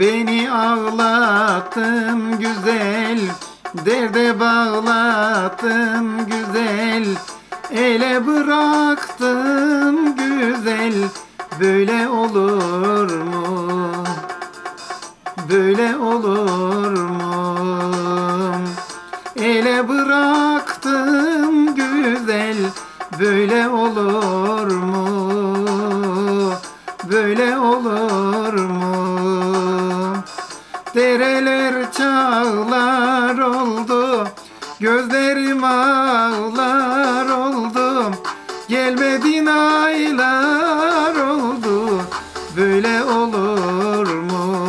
Beni ağlattın güzel Derde bağlattın güzel Ele bıraktın güzel Böyle olur mu? Böyle olur mu? Ele bıraktım Dereler çağlar oldu. Gözlerim ağlar oldu. Gelmedin aylar oldu. Böyle olur mu?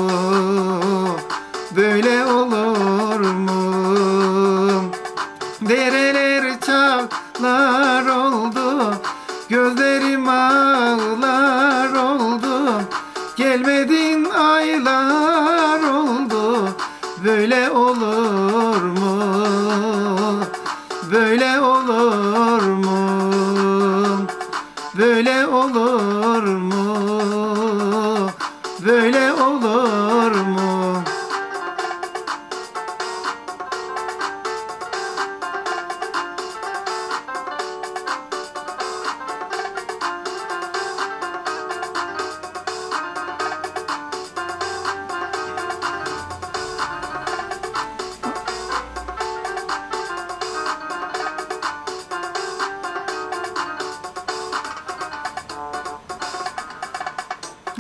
Böyle olur mu? Dereler çağlar oldu. Gözlerim ağlar oldu. Gelmedin Böyle olur mu? Böyle olur mu? Böyle olur mu? Böyle olur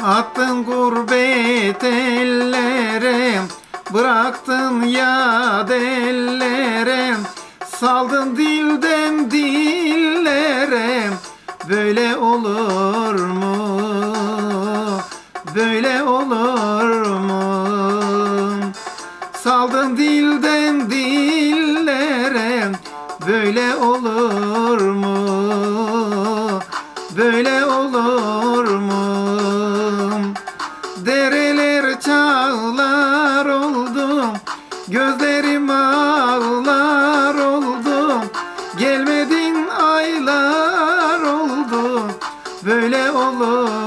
Attın gurbet ellere Bıraktın yad ellere Saldın dilden dillere Böyle olur mu? Böyle olur mu? Saldın dilden dillere Böyle olur mu? Dereler çağlar oldu Gözlerim ağlar oldu Gelmedin aylar oldu Böyle olur